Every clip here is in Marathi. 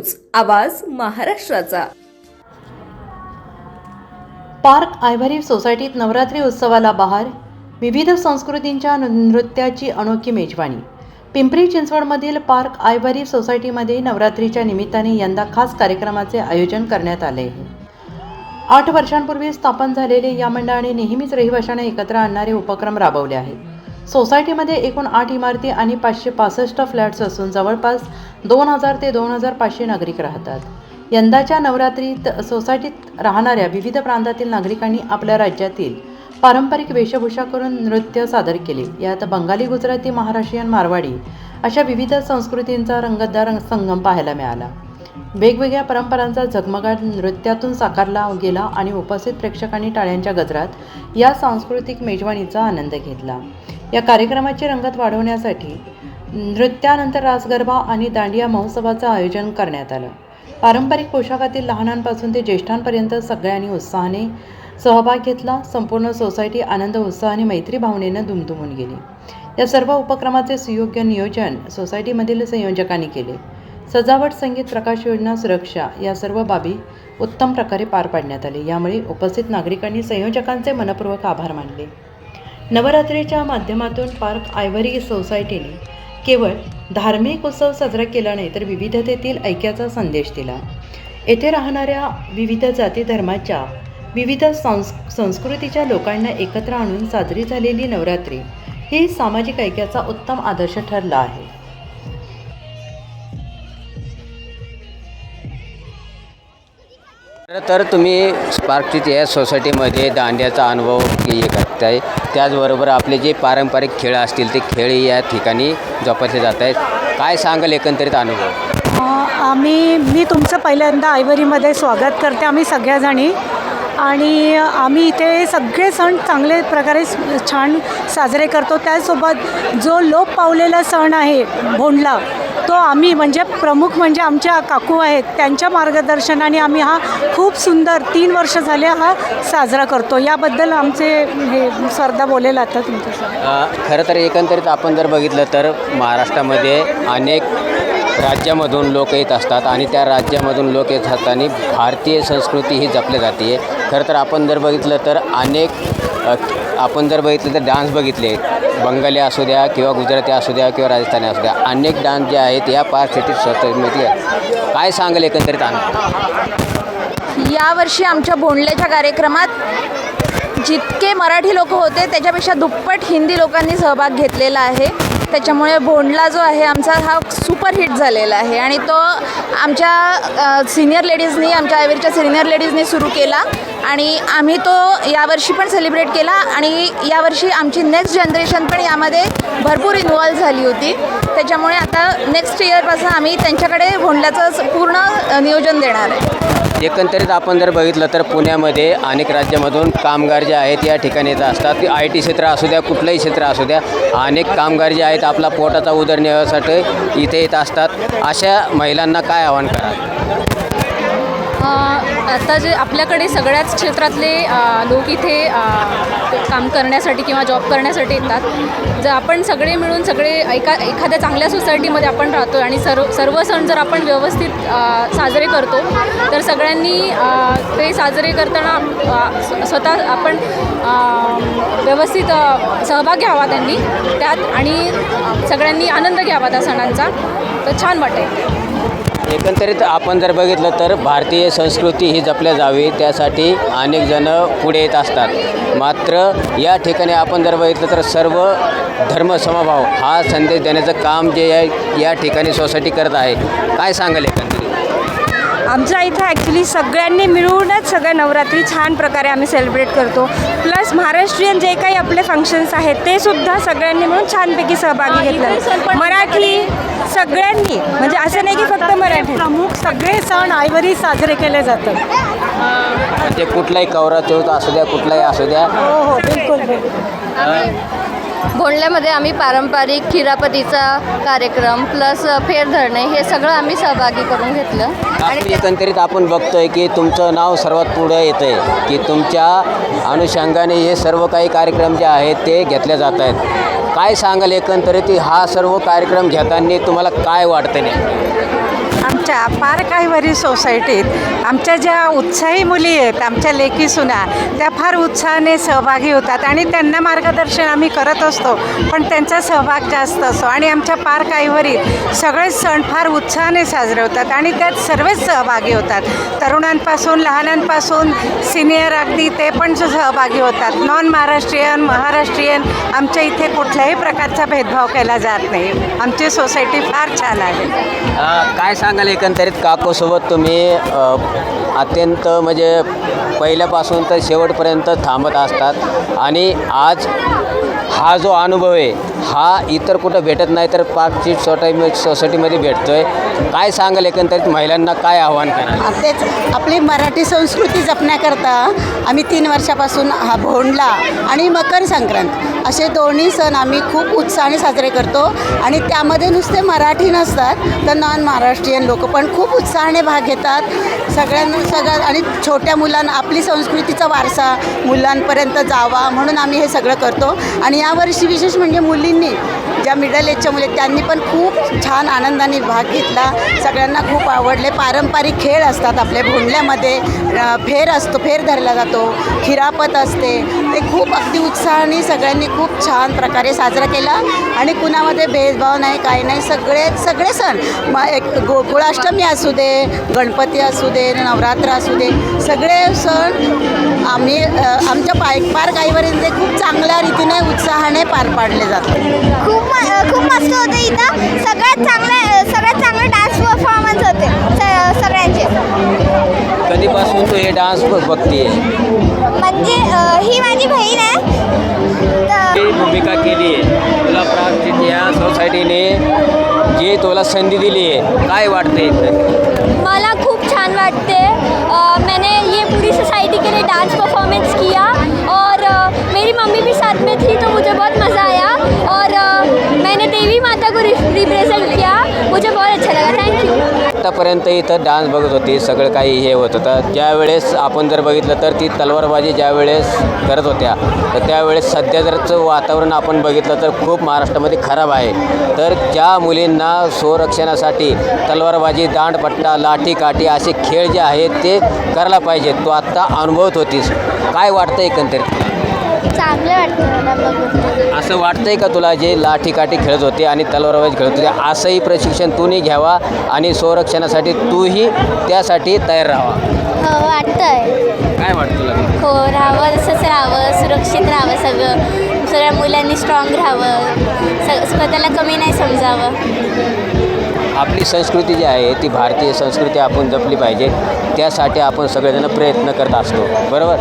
न्यूज आवाज महाराष्ट्राचा. पार्क आयव्हरी सोसायटीत नवरात्री उत्सवाला बहार विविध संस्कृतींच्या नृ- नृत्याची अनोखी मेजवानी. पिंपरी चिंचवडमधील पार्क आयव्हरी सोसायटीमध्ये नवरात्रीच्या निमित्ताने यंदा खास कार्यक्रमाचे आयोजन करण्यात आले आहे. आठ वर्षांपूर्वी स्थापन झालेले या मंडळाने नेहमीच रहिवाशांना एकत्र आणणारे उपक्रम राबवले आहेत. सोसायटीमध्ये एकूण आठ इमारती आणि पाचशे पासष्ट फ्लॅट्स असून जवळपास दोन हजार ते दोन हजार पाचशे नागरिक राहतात. यंदाच्या नवरात्रीत सोसायटीत राहणाऱ्या विविध प्रांतातील नागरिकांनी आपल्या राज्यातील पारंपरिक वेशभूषा करून नृत्य सादर केले. यात बंगाली गुजराती महाराष्ट्रीयन मारवाडी अशा विविध संस्कृतींचा रंगतदार संगम पाहायला मिळाला. वेगवेगळ्या परंपरांचा झगमगाट नृत्यातून साकारला गेला आणि उपस्थित प्रेक्षकांनी टाळ्यांच्या गजरात या सांस्कृतिक मेजवानीचा आनंद घेतला. या कार्यक्रमाची रंगत वाढवण्यासाठी नृत्यानंतर रासगरबा आणि दांडिया महोत्सवाचं आयोजन करण्यात आलं. पारंपरिक पोशाखातील लहानांपासून ते ज्येष्ठांपर्यंत सगळ्यांनी उत्साहाने सहभाग घेतला. संपूर्ण सोसायटी आनंद उत्साह आणि मैत्री भावनेनं दुमदुमून गेली. या सर्व उपक्रमाचे सुयोग्य नियोजन सोसायटीमधील संयोजकांनी केले. सजावट संगीत प्रकाश योजना सुरक्षा या सर्व बाबी उत्तम प्रकारे पार पाडण्यात आले. यामुळे उपस्थित नागरिकांनी संयोजकांचे मनपूर्वक आभार मानले. नवरात्रीच्या माध्यमातून पार्क आयव्हरी सोसायटीने केवळ धार्मिक उत्सव साजरा केला नाही तर विविधतेतील ऐक्याचा संदेश दिला. येथे राहणाऱ्या विविध जाती धर्माच्या विविध संस् संस्कृतीच्या लोकांना एकत्र आणून साजरी झालेली नवरात्री ही सामाजिक ऐक्याचा उत्तम आदर्श ठरला आहे. खरं तर तुम्ही स्पार्कची या सोसायटीमध्ये दांड्याचा अनुभव हे आहे त्याचबरोबर आपले जे पारंपरिक खेळ असतील ते खेळ या ठिकाणी जोपासले जात आहेत काय सांगाल एकंदरीत अनुभव? आम्ही मी तुमचं पहिल्यांदा आयवरीमध्ये स्वागत करते आम्ही सगळ्याजणी. आणि आम्ही इथे सगळे सण चांगले प्रकारे छान साजरे करतो. त्यासोबत जो लोप पावलेला सण आहे भोंडला तो आम्ही म्हणजे प्रमुख म्हणजे आमच्या काकू आहेत त्यांच्या मार्गदर्शनाने आम्ही हा खूप सुंदर तीन वर्ष झाले हा साजरा करतो. याबद्दल आमचे हे सरदा बोलेल आता तुमच्यासोबत खरं तर एकंदरीत आपण जर बघितलं तर महाराष्ट्रामध्ये अनेक राज्यामधून लोक येत असतात आणि त्या राज्यामधून लोक येत असताना भारतीय संस्कृती ही जपली जाते. खरं तर आपण जर बघितलं तर अनेक आपण जर बघितलं तर डान्स बघितले बंगाली असू द्या किंवा गुजराती असू द्या किंवा राजस्थानी असू द्या अनेक डान्स जे आहेत या पाच सिटी स्वतःमध्ये आहेत. काय सांगेल एकंदरीत आम्ही यावर्षी आमच्या बोंडल्याच्या कार्यक्रमात जितके मराठी लोक होते त्याच्यापेक्षा दुप्पट हिंदी लोकांनी सहभाग घेतलेला आहे त्याच्यामुळे बोंडला जो आहे आमचा हा सुपर हिट झालेला आहे. आणि तो आमच्या सिनियर लेडीजनी आमच्या आयवरीच्या सिनियर लेडीजनी सुरू केला. आणि आम्ही तो यावर्षी पण सेलिब्रेट केला. आणि यावर्षी आमची नेक्स्ट जनरेशन पण यामध्ये भरपूर इन्वॉल्व झाली होती. त्याच्यामुळे आता नेक्स्ट इयरपासून आम्ही त्यांच्याकडे भोंडल्याचं पूर्ण नियोजन देणार आहे. एकंदरीत आपण जर बघितलं तर पुण्यामध्ये अनेक राज्यामधून कामगार जे आहेत या ठिकाणी येत असतात. आय टी क्षेत्र असू द्या कुठलंही क्षेत्र असू द्या अनेक कामगार जे आहेत आपला पोटाचा उदरनिर्वाहासाठी इथे येत असतात. अशा महिलांना काय आव्हान करा आता जे आपल्याकडे सगळ्याच क्षेत्रातले लोक इथे काम करण्यासाठी किंवा जॉब करण्यासाठी येतात. जर आपण सगळे मिळून सगळे एका एखाद्या चांगल्या सोसायटीमध्ये आपण राहतो आणि सर्व सर्व सण जर आपण व्यवस्थित साजरे करतो तर सगळ्यांनी ते साजरे करताना स्वतः आपण व्यवस्थित सहभाग घ्यावा त्यांनी. त्यात आणि सगळ्यांनी आनंद घ्यावा त्या सणांचा. तर छान वाटेल एकंदरीत आपण जर बघितलं तर भारतीय संस्कृती ही जपल्या जावी त्यासाठी अनेक जण पुढे येत असतात. मात्र या ठिकाणी आपण जर बघितलं तर सर्व धर्म समभाव हा संदेश देण्याचं काम जे आहे या ठिकाणी सोसायटी करत आहे. काय सांगाल एकंदरीत? आमच्या इथं ॲक्च्युली सगळ्यांनी मिळूनच सगळ्या नवरात्री छान प्रकारे आम्ही सेलिब्रेट करतो. प्लस महाराष्ट्रीयन जे काही आपले फंक्शन्स आहेत ते सुद्धा सगळ्यांनी मिळून छानपैकी सहभागी घेतलं. मराठी सगळ्यांनी म्हणजे असं नाही की फक्त मराठी. प्रमुख सगळे सण आयवरी साजरे केले जातात. म्हणजे कुठलाही कवरा चौथ असू द्या कुठलाही असू द्या. हो हो बिलकुल भोंडल्यामध्ये आम्ही पारंपरिक खिरापतीचा कार्यक्रम प्लस फेर धरणे हे सगळं आम्ही सहभागी करून घेतलं. आपली एकंदरीत आपण बघतोय की तुमचं नाव सर्वात पुढं येतं आहे की तुमच्या अनुषंगाने हे सर्व काही कार्यक्रम जे आहेत ते घेतले जात आहेत. काय सांगाल एकंदरीत हा सर्व कार्यक्रम घेताना तुम्हाला काय वाटतं नाही आमच्या पार्क आयवरी सोसायटीत आमच्या ज्या उत्साही मुली आहेत आमच्या लेखी सुना त्या फार उत्साहाने सहभागी होतात आणि त्यांना मार्गदर्शन आम्ही करत असतो. पण त्यांचा सहभाग जास्त असतो आणि आमच्या फार काहीवरी सगळेच सण फार उत्साहाने साजरे होतात आणि त्यात सर्वच सहभागी होतात. तरुणांपासून लहानांपासून सिनियर अगदी ते पण सहभागी होतात. नॉन महाराष्ट्रीयन महाराष्ट्रीयन आमच्या इथे कुठल्याही प्रकारचा भेदभाव केला जात नाही. आमची सोसायटी फार छान आहे. काय सांगाल एकंदरीत काकूसोबत तुम्ही अत्यंत म्हणजे पहिल्यापासून तर शेवटपर्यंत थांबत असतात. आणि आज हा जो अनुभव आहे हा इतर कुठं भेटत नाही तर पार्कची सोसायटी सोसायटीमध्ये भेटतो आहे काय सांगाल एकंदरीत महिलांना काय आव्हान कराल? तेच. आपली मराठी संस्कृती जपण्याकरता आम्ही तीन वर्षापासून हा भोंडला आणि मकर संक्रांत असे दोन्ही सण आम्ही खूप उत्साहाने साजरे करतो. आणि त्यामध्ये नुसते मराठी नसतात तर नॉन महाराष्ट्रीयन लोक पण खूप उत्साहाने भाग घेतात. सगळ्यांना सगळ्या आणि छोट्या मुलांना आपली संस्कृतीचा वारसा मुलांपर्यंत जावा म्हणून आम्ही हे सगळं करतो. आणि यावर्षी विशेष म्हणजे मुलींनी ज्या मिडल एजच्या मुली त्यांनी पण खूप छान आनंदाने भाग घेतला. सगळ्यांना खूप आवडले. पारंपरिक खेळ असतात आपल्या भोंडल्यामध्ये. फेर असतो फेर धरला जातो. खिरापत असते. ते खूप अगदी उत्साहाने सगळ्यांनी खूप छान प्रकारे साजरा केला. आणि कुणामध्ये भेदभाव नाही काही नाही. सगळे सगळे सण. मग एक गोकुळाष्टमी असू दे गणपती असू दे नवरात्र असू दे सगळे सण आम्ही आमच्या पाय पार्क आईवरील ते खूप चांगल्या रीतीने उत्साहाने पार पाडले जातात. खूप म- खूप मस्त होतं इथं. सगळ्यात चांगले सगळ्यात चांगले डान्स परफॉर्मन्स होते. सगळ्यांचे. कधीपासून तू हे डान्स बघते म्हणजे ही माझी बहीण आहे. तर भूमिका केली आहे तुला प्राप्त या सोसायटीने जी तुला संधी दिली आहे काय वाटते मला खूप छान वाटते. अ, पूरी सोसाइटी के लिए डांस परफॉर्मेंस किया और मेरी मम्मी भी साथ में थी तो मुझे बहुत मज़ा आया। आत्तापर्यंत इथं डान्स बघत होती सगळं काही हे होत होतं. ज्यावेळेस आपण जर बघितलं तर ती तलवारबाजी ज्यावेळेस करत होत्या तर त्यावेळेस सध्या जरचं वातावरण आपण बघितलं तर खूप महाराष्ट्रामध्ये खराब आहे. तर ज्या मुलींना स्वरक्षणासाठी तलवारबाजी दांडपट्टा लाठी काठी असे खेळ जे आहेत ते करायला पाहिजेत तो आत्ता अनुभवत होतीस. काय वाटतं एकंदरीत? चांगलं वाटतं मला बघून. असं वाटतंय का तुला जे लाठी काठी खेळत होते आणि तलवारबाजी खेळत होते असंही प्रशिक्षण तूही घ्यावा आणि संरक्षणासाठी तूही त्यासाठी तयार राहावा? हो वाटतंय. काय वाटतं तुला? हो राहावं तसंच राहावं सुरक्षित राहावं सगळं. सगळ्या मुलांनी स्ट्रॉंग राहावं. स स्वतःला कमी नाही समजावं. आपली संस्कृती जी आहे ती भारतीय संस्कृती आपण जपली पाहिजे. त्यासाठी आपण सगळेजण प्रयत्न करत असतो. बरोबर?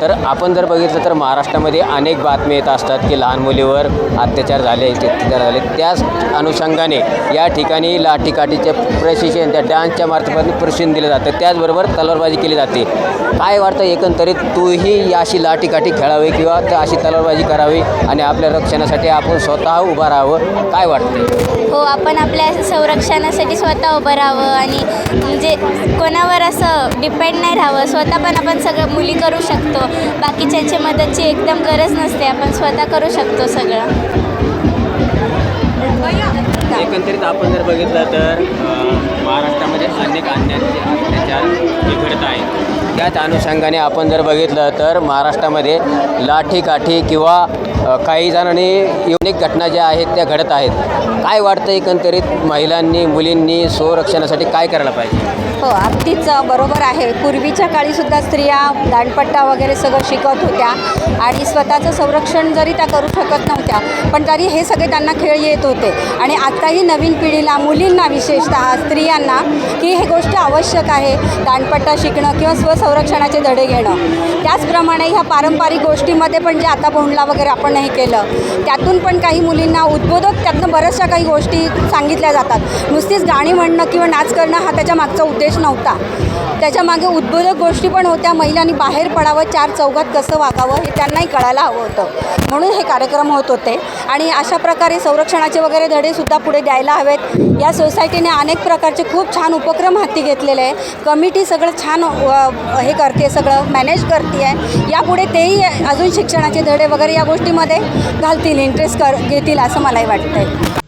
तर आपण जर बघितलं तर महाराष्ट्रामध्ये अनेक बातम्या येत असतात की लहान मुलीवर अत्याचार झाले अत्याचार झाले. त्याच अनुषंगाने या ठिकाणी लाठीकाठीचे प्रशिक्षण त्या डान्सच्या मार्फत प्रशिक्षण दिलं जातं. त्याचबरोबर तलवारबाजी केली जाते. काय वाटतं एकंदरीत तूही अशी लाठीकाठी खेळावी किंवा त्या अशी तलवारबाजी करावी आणि आपल्या रक्षणासाठी आपण स्वतः उभं राहावं? काय वाटतं हो आपण आपल्या संरक्षण कोणासाठी स्वतः उभं राहावं आणि म्हणजे कोणावर असं डिपेंड नाही राहावं. स्वतः पण आपण सगळं मुली करू शकतो. बाकीच्यांची मदतची एकदम गरज नसते. आपण स्वतः करू शकतो सगळं. एकंदरीत आपण जर बघितलं तर महाराष्ट्रामध्ये अनेक अन्याय अत्याचार जे आहेत. त्याच अनुषंगाने आपण जर बघितलं तर महाराष्ट्रामध्ये लाठीकाठी किंवा काही जणांनी अनेक घटना ज्या आहेत त्या घडत आहेत. काय वाटतं एकंदरीत महिलांनी मुलींनी संरक्षणासाठी काय करायला पाहिजे? हो अगदीच बरोबर आहे. पूर्वीच्या काळीसुद्धा स्त्रिया दांडपट्टा वगैरे सगळं शिकत होत्या आणि स्वतःचं संरक्षण जरी त्या करू शकत नव्हत्या पण तरी हे सगळे त्यांना खेळ येत होते. आणि आत्ताही नवीन पिढीला मुलींना विशेषतः स्त्रियांना की हे गोष्ट आवश्यक आहे दांडपट्टा शिकणं किंवा स्वसंरक्षणाचे धडे घेणं. त्याचप्रमाणे ह्या पारंपरिक गोष्टीमध्ये पण जे आता बोंडला वगैरे आपण हे केलं त्यातून पण काही मुलींना उद्बोधक त्यातनं बऱ्याचशा काही गोष्टी सांगितल्या जातात. नुसतीच गाणी म्हणणं किंवा नाच करणं हा त्याच्या मागचा उद्देश नव्हता. त्याच्यामागे उद्बोधक गोष्टी पण होत्या. महिलांनी बाहेर पडावं चार चौघात कसं वागावं हे त्यांनाही कळायला हवं होतं. म्हणून हे कार्यक्रम होत होते. आणि अशा प्रकारे संरक्षणाचे वगैरे धडेसुद्धा पुढे द्यायला हवेत. या सोसायटीने अनेक प्रकारचे खूप छान उपक्रम हाती घेतलेले आहे. कमिटी सगळं छान हे करते सगळं मॅनेज करते आहे यापुढे तेही अजून शिक्षणाचे धडे वगैरे या गोष्टीमध्ये घालतील इंटरेस्ट कर घेतील असं मलाही वाटतं आहे